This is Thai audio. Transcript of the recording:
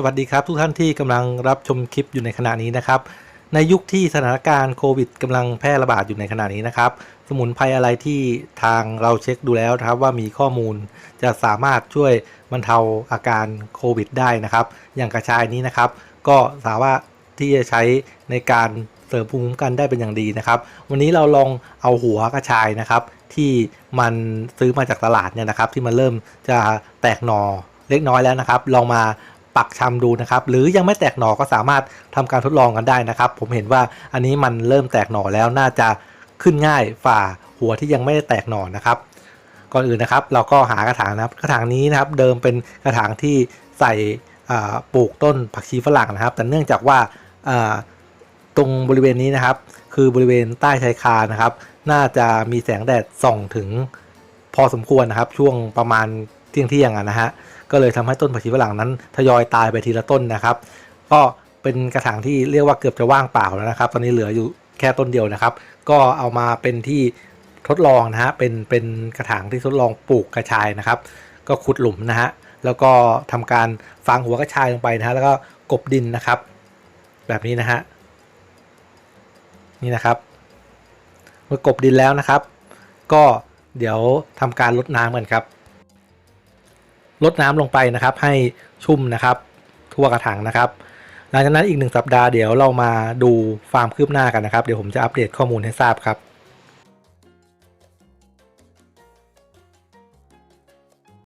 สวัสดีครับทุกท่านที่กำลังรับชมคลิปอยู่ในขณะนี้นะครับ ในยุคที่สถานการณ์โควิดกำลังแพร่ระบาดอยู่ในขณะนี้นะครับ สมุนไพรอะไรที่ทางเราเช็คดูแล้วนะครับว่ามีข้อมูลจะสามารถช่วยบรรเทาอาการโควิดได้นะครับ อย่างกระชายนี้นะครับ ก็สามารถที่จะใช้ในการเสริมภูมิคุ้มกันได้เป็นอย่างดีนะครับ วันนี้เราลองเอาหัวกระชายนะครับ ที่มันซื้อมาจากตลาดเนี่ยนะครับ ที่มันเริ่มจะแตกหนอเล็กน้อยแล้วนะครับ ลองมา ปักชำดูนะครับ หรือยังไม่แตกหน่อก็สามารถทำการทดลองกันได้นะครับ ผมเห็นว่าอันนี้มันเริ่มแตกหน่อแล้วน่าจะขึ้นง่ายฝ่าหัวที่ยังไม่ได้แตกหน่อนะครับ ก่อนอื่นนะครับ เราก็หากระถางนะครับ กระถางนี้นะครับเดิมเป็นกระถางที่ใส่ปลูกต้นผักชีฝรั่งนะครับ แต่เนื่องจากว่าตรงบริเวณนี้นะครับ คือบริเวณใต้ชายคานะครับ น่าจะมีแสงแดดส่องถึงพอสมควรนะครับ ช่วงประมาณ ที่ยงเที่ยงๆอะนะฮะก็เลยทำให้ต้นผักชีฝรั่งนั้นทยอยตายไปทีละต้นนะครับ ก็เป็นกระถางที่เรียกว่าเกือบจะว่างเปล่าแล้วนะครับ ตอนนี้เหลืออยู่แค่ต้นเดียวนะครับ ก็เอามาเป็นที่ทดลองนะฮะเป็นเป็นกระถางที่ทดลองปลูกกระชายนะครับ ก็ขุดหลุมนะฮะแล้วก็ทำการฝังหัวกระชายลงไปนะฮะแล้วก็กบดินนะครับ แบบนี้นะฮะนี่นะครับ เมื่อกบดินแล้วนะครับ ก็เดี๋ยวทำการลดน้ำกันครับ ลดน้ำลงไปนะครับ ให้ชุ่มนะครับ ทั่วกระถางนะครับหลังจากนั้นอีกหนึ่งสัปดาห์เดี๋ยวเรามาดูฟาร์มคืบหน้ากันนะครับ เดี๋ยวผมจะอัปเดตข้อมูลให้ทราบครับ